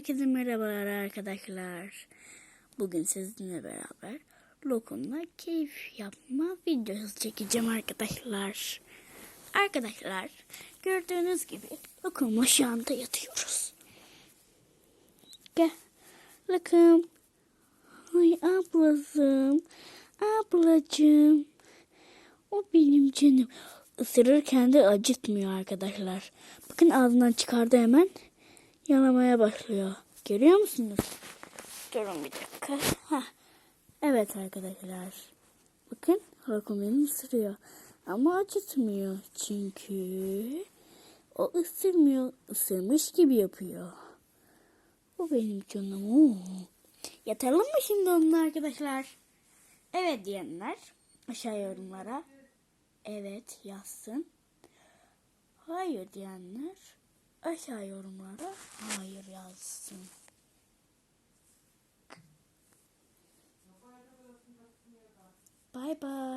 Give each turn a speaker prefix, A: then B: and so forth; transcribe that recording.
A: herkese merhabalar arkadaşlar. Bugün sizinle beraber Lokum'la keyif yapma videosu çekeceğim arkadaşlar. Arkadaşlar gördüğünüz gibi Lokum'la şu anda yatıyoruz. Gel Lokum. Ay ablacığım. Ablacığım. O benim canım. Isırırken de acıtmıyor arkadaşlar. Bakın ağzından çıkardı hemen. Yalamaya başlıyor. Görüyor musunuz? Durun bir dakika. Heh. Evet arkadaşlar. Bakın Hakan beni ısırıyor. Ama acıtmıyor. Çünkü o ısırmıyor. Isırmış gibi yapıyor. O benim canım. Yatalım mı şimdi onunla arkadaşlar? Evet diyenler aşağı yorumlara evet yazsın. Hayır diyenler aşağı yorumlara hayır yazsın. Bay bay.